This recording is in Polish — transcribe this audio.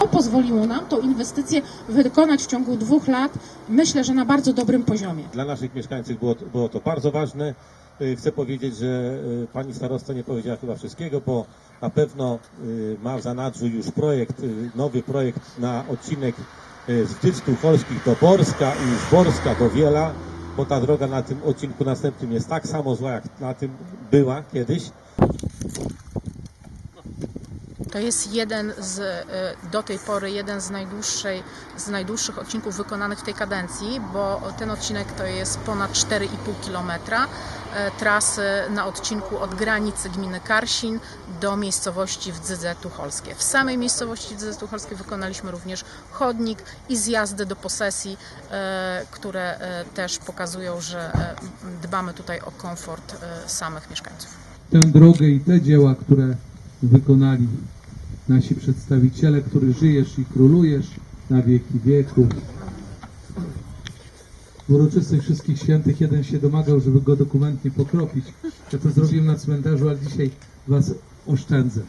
To pozwoliło nam tą inwestycję wykonać w ciągu dwóch lat, myślę, że na bardzo dobrym poziomie. Dla naszych mieszkańców było, było to bardzo ważne. Y, Chcę powiedzieć, że y, pani starosta nie powiedziała chyba wszystkiego, bo na pewno y, ma w zanadrzu już projekt, nowy projekt na odcinek z Wtyc Tucholskich do Borska i z Borska do Wiela, bo ta droga na tym odcinku następnym jest tak samo zła, jak na tym była kiedyś. To jest jeden z, e, do tej pory jeden z, najdłuższej, z najdłuższych odcinków wykonanych w tej kadencji, bo ten odcinek to jest ponad 4,5 km trasy na odcinku od granicy gminy Karsin do miejscowości w Dzydze Tucholskie. W samej miejscowości Dzydze Tucholskie wykonaliśmy również chodnik i zjazdy do posesji, e, które e, też pokazują, że e, dbamy tutaj o komfort e, samych mieszkańców. tę drogę i te dzieła, które wykonali nasi przedstawiciele, który żyjesz i królujesz na wieki wieków. W uroczystych wszystkich świętych jeden się domagał, żeby go dokumentnie pokropić. Ja to zrobiłem na cmentarzu, ale dzisiaj was oszczędzę.